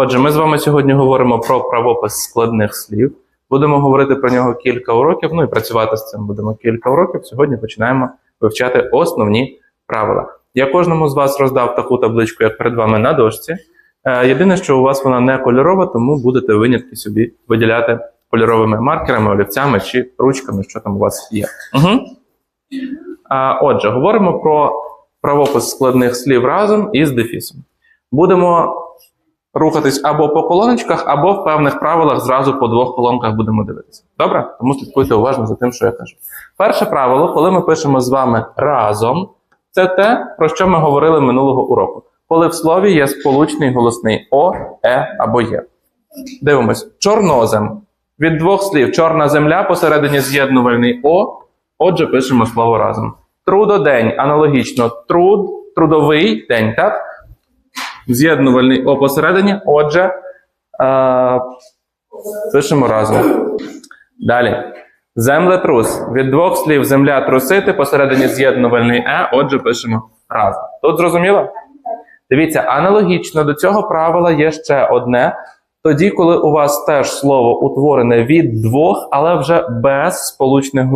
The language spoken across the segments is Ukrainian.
Отже, ми з вами сьогодні говоримо про правопис складних слів. Будемо говорити про нього кілька уроків, ну і працювати з цим будемо кілька уроків. Сьогодні починаємо вивчати основні правила. Я кожному з вас роздав таку табличку, як перед вами на дошці. Е, Єдине, що у вас вона не кольорова, тому будете винятки собі виділяти кольоровими маркерами, олівцями чи ручками, що там у вас є. Угу. А, отже, говоримо про правопис складних слів разом із дефісом. Будемо рухатись або по колоночках, або в певних правилах зразу по двох колонках будемо дивитися. Добре? Тому слідкуйте уважно за тим, що я кажу. Перше правило, коли ми пишемо з вами разом, це те, про що ми говорили минулого уроку. Коли в слові є сполучний голосний О, Е або Є. Дивимось. Чорнозем. Від двох слів чорна земля посередині з'єднувальний О. Отже, пишемо слово разом. Трудодень аналогічно труд, трудовий день, так? З'єднувальний О посередині. Отже, е, пишемо разом. Далі. Землетрус. Від двох слів земля трусити посередині з'єднувальний Е. Отже, пишемо разом. Тут зрозуміло? Дивіться, аналогічно до цього правила є ще одне. Тоді, коли у вас теж слово утворене від двох, але вже без сполучних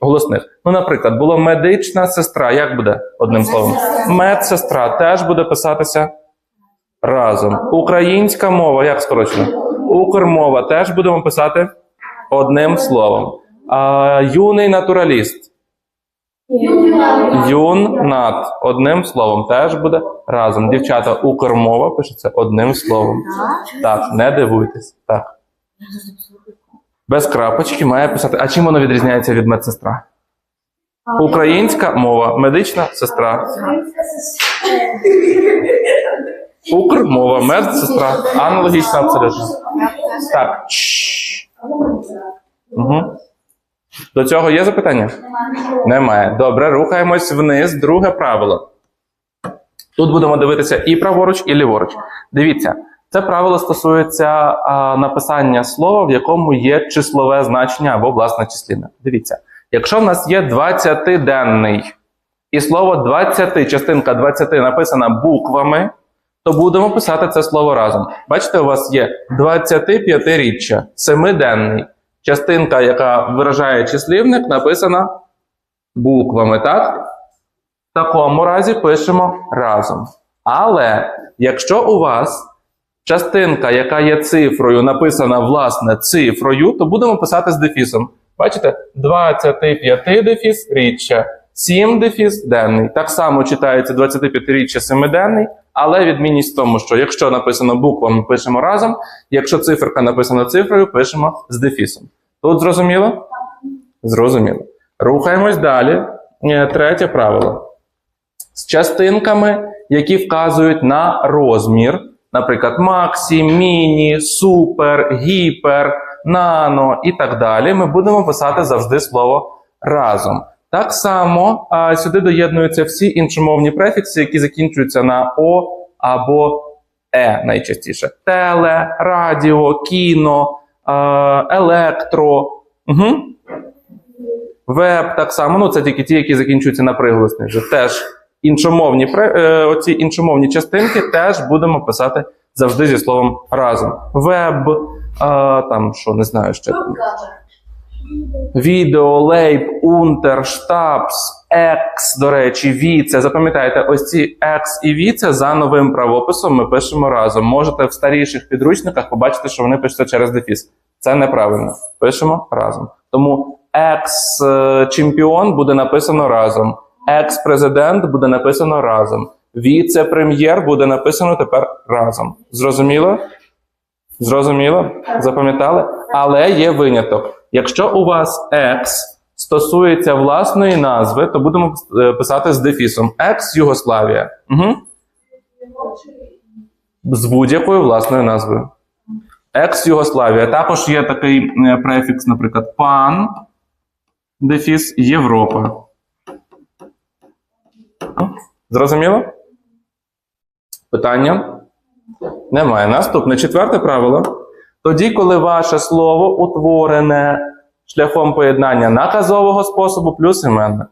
голосних. Ну, наприклад, було медична сестра. Як буде одним словом? Медсестра теж буде писатися разом. Українська мова, як скорочено? Укрмова теж будемо писати одним словом. А, юний натураліст. Юнат одним словом теж буде разом. Дівчата, укрмова пишеться одним словом. Так, не дивуйтесь. Так. Без крапочки має писати. А чим воно відрізняється від медсестра? Українська мова, медична сестра. Укрмова, медсестра. Аналогічно абсолютно. Так. Угу. До цього є запитання? Немає. Добре, рухаємось вниз. Друге правило. Тут будемо дивитися і праворуч, і ліворуч. Дивіться, це правило стосується а, написання слова, в якому є числове значення або власне числівне. Дивіться, якщо в нас є 20-денний, і слово 20, частинка 20 написана буквами, то будемо писати це слово разом. Бачите, у вас є 25-річчя, семиденний. Частинка, яка виражає числівник, написана буквами, так? В такому разі пишемо разом. Але якщо у вас частинка, яка є цифрою, написана власне цифрою, то будемо писати з дефісом. Бачите? 25 дефіс річчя, 7 дефіс денний. Так само читається 25-річчя семиденний, але відмінність в тому, що якщо написано буквами, пишемо разом, якщо циферка написана цифрою, пишемо з дефісом. Тут зрозуміло? Зрозуміло. Рухаємось далі. Е, Третє правило. З частинками, які вказують на розмір, наприклад, максі, міні, супер, гіпер, нано і так далі, ми будемо писати завжди слово разом. Так само а, сюди доєднуються всі іншомовні префікси, які закінчуються на О або Е найчастіше. Теле, радіо, кіно, електро. Угу. Веб так само. Ну, це тільки ті, які закінчуються на приголосний. Теж іншомовні е, оці іншомовні частинки теж будемо писати завжди зі словом разом. Веб, е, там що не знаю ще. Відео, лейб, унтер, штабс, екс, до речі, віце. Запам'ятайте, ось ці екс і віце за новим правописом ми пишемо разом. Можете в старіших підручниках побачити, що вони пишуться через дефіс. Це неправильно. Пишемо разом. Тому екс-чемпіон буде написано разом. Екс-президент буде написано разом. Віце-прем'єр буде написано тепер разом. Зрозуміло? Зрозуміло? Запам'ятали? Але є виняток. Якщо у вас екс стосується власної назви, то будемо е, писати з дефісом. Екс Югославія. Угу. З будь-якою власною назвою. Екс Югославія. Також є такий е, префікс, наприклад, пан, дефіс Європа. Зрозуміло? Питання? Немає. Наступне четверте правило. Тоді, коли ваше слово утворене шляхом поєднання наказового способу плюс іменник.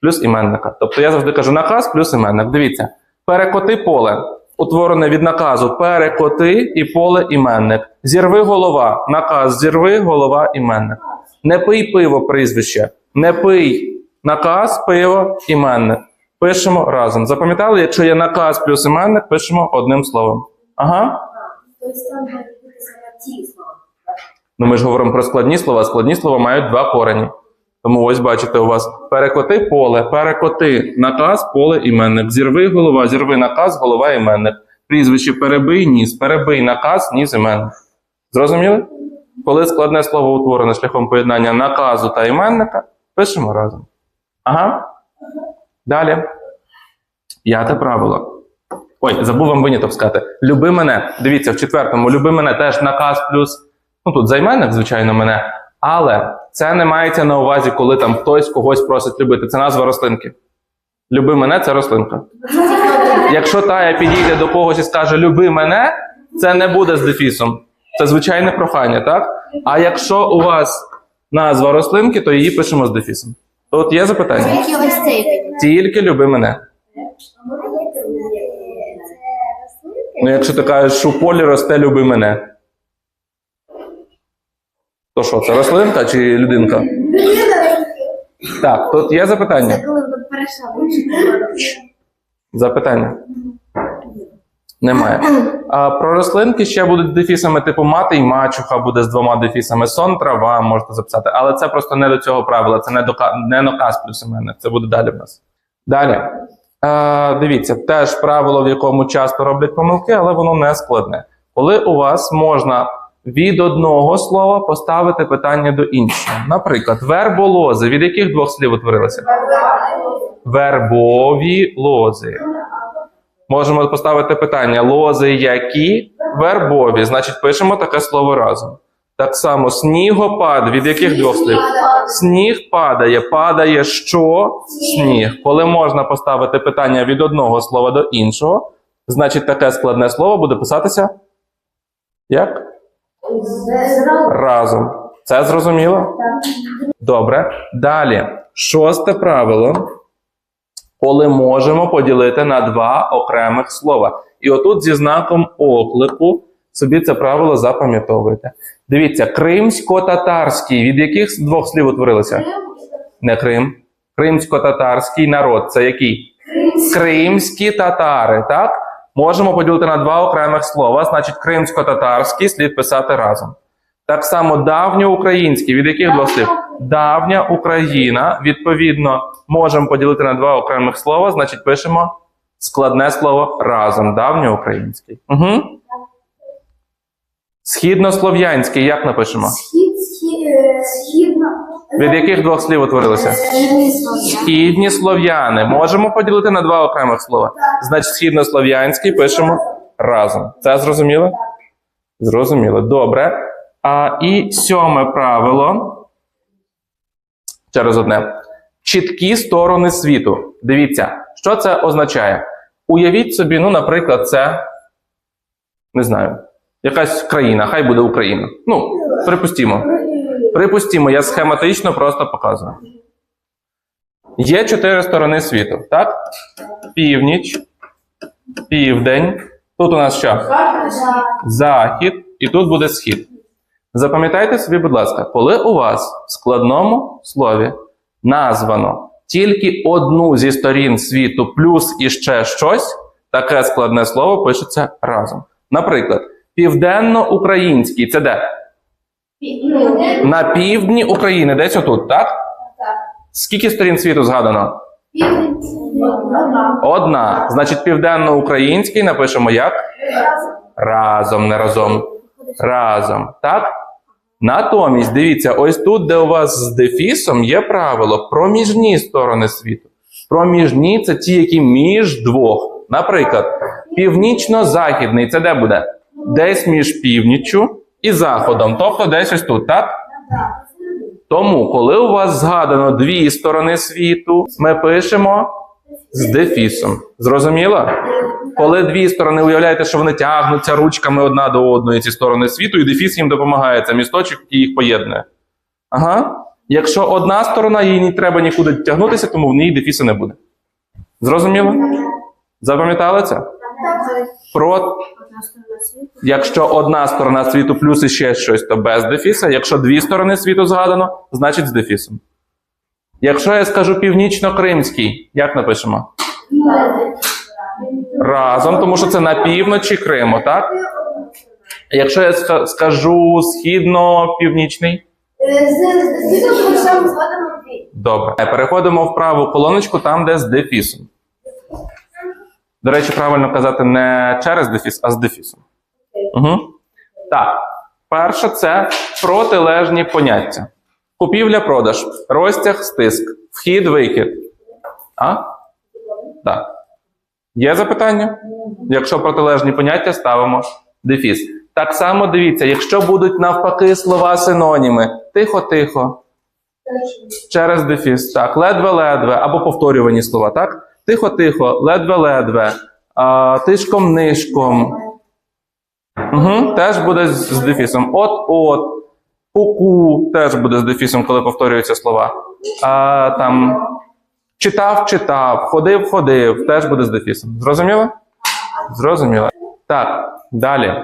Плюс іменника. Тобто я завжди кажу наказ плюс іменник. Дивіться, перекоти поле. утворене від наказу перекоти і поле іменник. Зірви голова. Наказ зірви голова іменник. Не пий пиво прізвище. Не пий наказ, пиво, іменник. Пишемо разом. Запам'ятали, якщо є наказ плюс іменник, пишемо одним словом. Ага. Тобто. Ну, ми ж говоримо про складні слова. Складні слова мають два корені. Тому ось бачите, у вас перекоти поле, перекоти наказ, поле іменник. Зірви голова, зірви наказ, голова іменник. Прізвище перебий ніс, перебий наказ, ніс іменник. Зрозуміли? Коли складне слово утворене шляхом поєднання наказу та іменника, пишемо разом. Ага. Далі. П'яте правило. Ой, забув вам виняток сказати. Люби мене. Дивіться, в четвертому, люби мене теж наказ плюс. Ну тут займенник, звичайно, мене. Але це не мається на увазі, коли там хтось когось просить любити. Це назва рослинки. Люби мене це рослинка. Якщо тая підійде до когось і скаже Люби мене, це не буде з дефісом. Це звичайне прохання, так? А якщо у вас назва рослинки, то її пишемо з дефісом. Тут є запитання? Тільки люби мене. Ну, якщо ти кажеш, що в полі росте, люби мене. То що, це рослинка чи людинка? Так, тут є запитання. Запитання. Немає. А про рослинки ще будуть дефісами, типу мати і мачуха буде з двома дефісами. Сон, трава можете записати. Але це просто не до цього правила, це не, дока... не наказ плюс іменник. Це буде далі в нас. Далі. Е, дивіться, теж правило, в якому часто роблять помилки, але воно не складне. Коли у вас можна від одного слова поставити питання до іншого. Наприклад, верболози. Від яких двох слів утворилися? Вербові лози. Можемо поставити питання: лози які? Вербові. Значить, пишемо таке слово разом. Так само снігопад. Від яких двох слів? Сніг падає. Падає що? Сніг. Коли можна поставити питання від одного слова до іншого, значить таке складне слово буде писатися як? Разом. Це зрозуміло? Добре. Далі. Шосте правило. Коли можемо поділити на два окремих слова. І отут зі знаком оклику собі це правило запам'ятовуєте. Дивіться, кримсько-татарський. Від яких двох слів утворилося? Не Крим. Кримсько-татарський народ. Це який? Кримські татари, так? Можемо поділити на два окремих слова. Значить, кримсько-татарський слід писати разом. Так само давньоукраїнський. Від яких двох слів? Давня Україна. Відповідно, можемо поділити на два окремих слова. Значить, пишемо складне слово разом. Давньоукраїнський. Угу. Східнослов'янський. Як напишемо? Схід, схід, е, східно. Від яких двох слів утворилося? Східні. Східні слов'яни. Можемо поділити на два окремих слова. Значить, східнослов'янський пишемо разом. Це зрозуміло? Зрозуміло. Добре. А і сьоме правило. Через одне. Чіткі сторони світу. Дивіться, що це означає. Уявіть собі, ну, наприклад, це не знаю, якась країна, хай буде Україна. Ну, припустімо. Припустімо, я схематично просто показую. Є чотири сторони світу, так? Північ, південь. Тут у нас що? Захід, і тут буде схід. Запам'ятайте собі, будь ласка, коли у вас в складному слові названо тільки одну зі сторін світу плюс іще щось, таке складне слово пишеться разом. Наприклад, південно-український це де? На півдні України, десь отут, так? Скільки сторін світу згадано? Одна. Значить, південно-український напишемо як? Разом, не разом. Разом. Так? Натомість, дивіться, ось тут, де у вас з дефісом, є правило проміжні сторони світу. Проміжні це ті, які між двох. Наприклад, північно-західний це де буде? Десь між північчю і заходом. Тобто десь ось тут, так? Тому, коли у вас згадано дві сторони світу, ми пишемо з дефісом. Зрозуміло? Коли дві сторони уявляєте, що вони тягнуться ручками одна до одної ці сторони світу, і дефіс їм допомагає. Це місточок, який їх поєднує. Ага. Якщо одна сторона, їй не треба нікуди тягнутися, тому в ній дефісу не буде. Зрозуміло? Запам'ятали це? Про. Якщо одна сторона світу плюс іще щось, то без дефіса. Якщо дві сторони світу згадано, значить з дефісом. Якщо я скажу північно-кримський, як напишемо? Разом, тому що це на півночі Криму, так? Якщо я скажу східно-північний, дві. добре. Переходимо в праву колоночку, там, де з дефісом. До речі, правильно казати не через дефіс, а з дефісом. Угу. Так. Перше це протилежні поняття. Купівля-продаж, розтяг, стиск, вхід, вихід. А? Так. Є запитання? Якщо протилежні поняття, ставимо дефіс. Так само дивіться, якщо будуть навпаки слова синоніми, тихо-тихо, через дефіс, так, ледве-ледве, або повторювані слова, так? Тихо-тихо, ледве-ледве, тишком-нишком. Угу, теж буде з дефісом. От-от, ку-ку теж буде з дефісом, коли повторюються слова. А, там, читав, читав, ходив, ходив, теж буде з дефісом. Зрозуміло? Зрозуміло. Так, далі.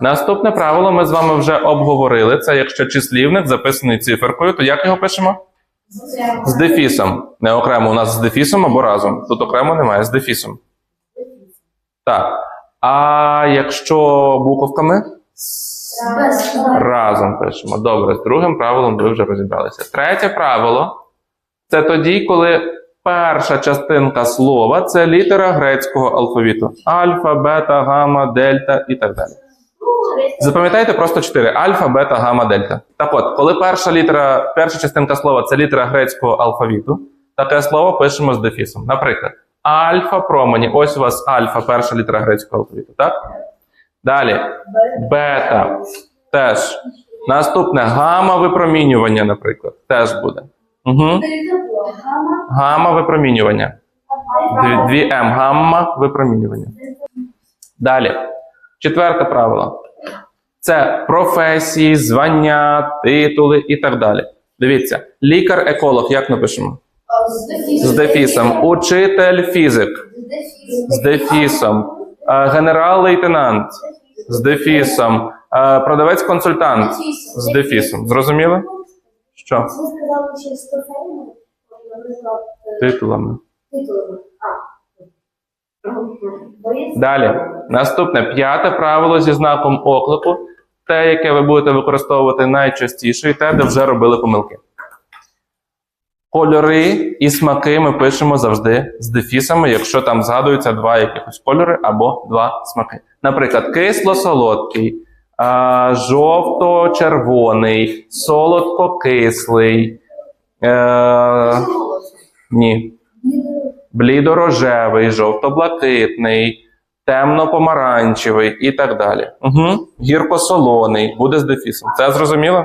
Наступне правило ми з вами вже обговорили. Це якщо числівник записаний циферкою, то як його пишемо? З дефісом. Не окремо у нас з дефісом або разом. Тут окремо немає, з дефісом. Так. А якщо буковками? Разом пишемо. Добре, з другим правилом ви вже розібралися. Третє правило це тоді, коли перша частинка слова це літера грецького алфавіту: альфа, бета, гамма, дельта і так далі. Запам'ятайте просто чотири: альфа, бета, гамма, дельта. Так от, коли перша літера, перша частинка слова це літера грецького алфавіту, таке слово пишемо з дефісом. Наприклад, альфа промені. Ось у вас альфа, перша літера грецького алфавіту, так? Далі. Бета теж. Наступне гамма випромінювання, наприклад, теж буде. Угу. Гамма випромінювання. Дві, М. Гамма випромінювання. Далі. Четверте правило. Це професії, звання, титули і так далі. Дивіться, лікар-еколог, як напишемо? З дефісом. Учитель фізик. З дефісом. Генерал-лейтенант. З дефісом. Продавець-консультант. З дефісом. Зрозуміли? Що? Титулами. титулами. Далі. Наступне п'яте правило зі знаком оклику. Те, яке ви будете використовувати найчастіше, і те, де вже робили помилки. Кольори і смаки ми пишемо завжди з дефісами, якщо там згадуються два якихось кольори або два смаки. Наприклад, кисло-солодкий, жовто-червоний, солодко-кислий. Е, ні. Блідорожевий, жовто-блакитний, темно-помаранчевий і так далі. Угу. Гірко-солоний, буде з дефісом. Це зрозуміло?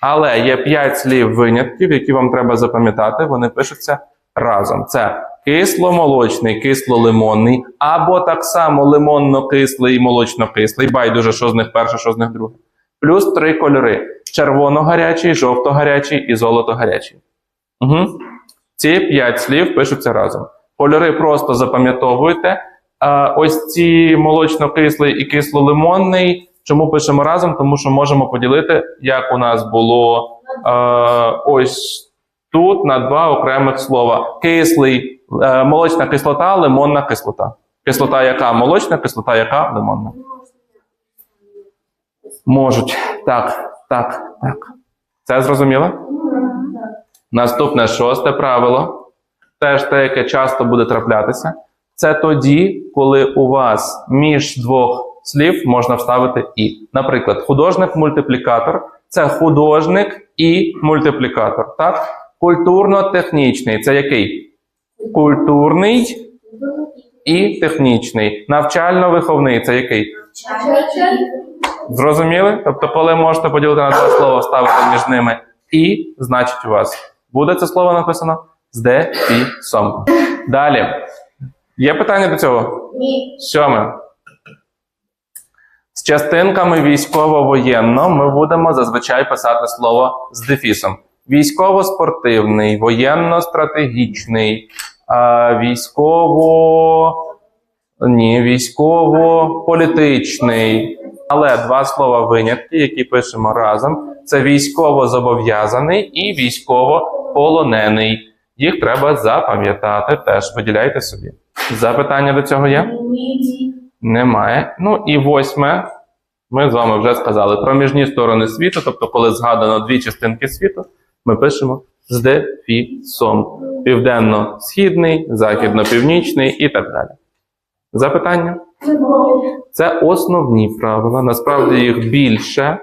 Але є п'ять слів винятків, які вам треба запам'ятати. Вони пишуться разом. Це кисломолочний, кисло-лимонний, або так само лимонно-кислий і молочно-кислий. Байдуже, що з них перше, що з них друге. Плюс три кольори: червоно-гарячий, жовто-гарячий і золото-гарячий. Угу. Ці п'ять слів пишуться разом. Кольори просто запам'ятовуйте. Ось ці молочно-кислий і кисло-лимонний. Чому пишемо разом? Тому що можемо поділити, як у нас було е, ось тут на два окремих слова: кислий, е, молочна кислота, лимонна кислота. Кислота яка молочна, кислота яка лимонна. Можуть. Так, так, так. Це зрозуміло? Наступне шосте правило, теж те, яке часто буде траплятися, це тоді, коли у вас між двох слів можна вставити і. Наприклад, художник-мультиплікатор це художник і мультиплікатор. Так? Культурно-технічний це який? Культурний і технічний. Навчально-виховний це який? Зрозуміли? Тобто, коли можете поділити на два слова, вставити між ними і, значить, у вас буде це слово написано з дефісом. Далі. Є питання до цього? Ні. Сьоме. З частинками військово-воєнно ми будемо зазвичай писати слово з дефісом. Військово-спортивний, воєнно-стратегічний, військово. Ні, військово-політичний. Але два слова винятки, які пишемо разом: це військово-зобов'язаний і військово-полонений. Їх треба запам'ятати теж. Виділяйте собі. Запитання до цього є? Немає. Ну і восьме. Ми з вами вже сказали проміжні сторони світу, тобто, коли згадано дві частинки світу, ми пишемо з дефісом: південно-східний, західно-північний і так далі. Запитання? Це основні правила. Насправді їх більше,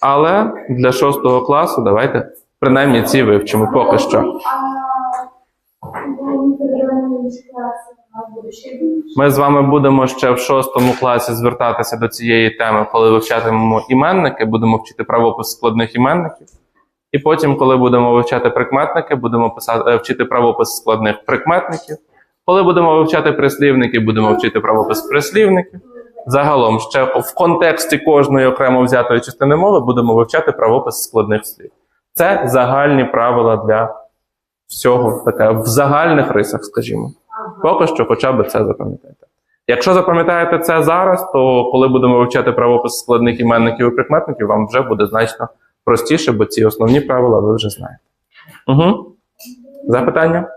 але для шостого класу давайте принаймні ці вивчимо поки що. Ми з вами будемо ще в шостому класі звертатися до цієї теми, коли вивчатимемо іменники, будемо вчити правопис складних іменників. І потім, коли будемо вивчати прикметники, будемо писати, е, вчити правопис складних прикметників. Коли будемо вивчати прислівники, будемо вчити правопис прислівників. Загалом, ще в контексті кожної окремо взятої частини мови будемо вивчати правопис складних слів. Це загальні правила для всього, таке в загальних рисах, скажімо. Поки що, хоча б це запам'ятайте. Якщо запам'ятаєте це зараз, то коли будемо вивчати правопис складних іменників і прикметників, вам вже буде значно простіше, бо ці основні правила ви вже знаєте. Угу. Запитання?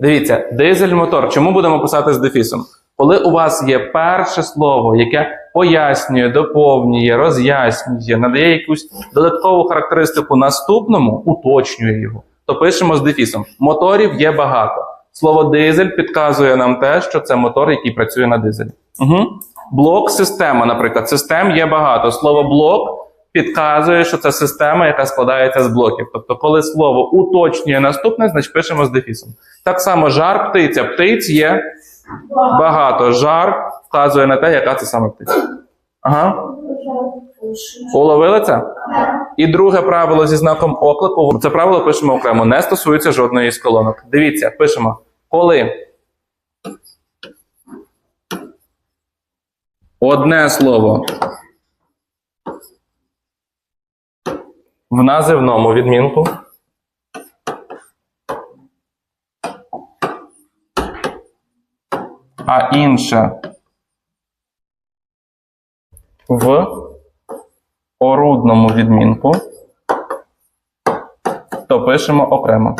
Дивіться, дизель-мотор. Чому будемо писати з дефісом? Коли у вас є перше слово, яке пояснює, доповнює, роз'яснює, надає якусь додаткову характеристику наступному, уточнює його, то пишемо з дефісом. Моторів є багато. Слово дизель підказує нам те, що це мотор, який працює на дизелі. Угу. Блок система, наприклад, систем є багато. Слово блок підказує, що це система, яка складається з блоків. Тобто, коли слово уточнює наступне, значить пишемо з дефісом. Так само жар птиця. Птиць є багато. Жар вказує на те, яка це саме птиця. Ага. Уловили це? І друге правило зі знаком оклику. Це правило пишемо окремо, не стосується жодної з колонок. Дивіться, пишемо, коли одне слово в називному відмінку. А інше в орудному відмінку, то пишемо окремо.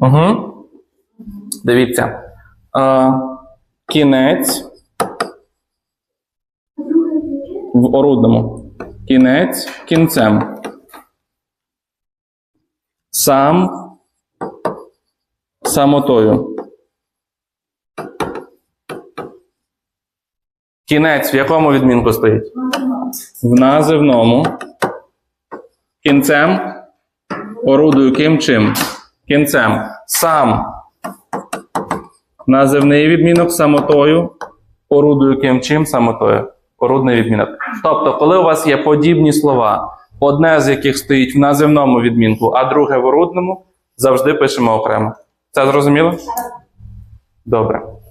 Угу. Дивіться. Е, кінець в орудному. Кінець кінцем. Сам самотою. Кінець в якому відмінку стоїть? В називному. Кінцем. Орудою ким чим? Кінцем. Сам. Називний відмінок самотою. Орудою ким чим самотою. Орудний відмінок. Тобто, коли у вас є подібні слова, одне з яких стоїть в називному відмінку, а друге в орудному, завжди пишемо окремо. Це зрозуміло? Добре.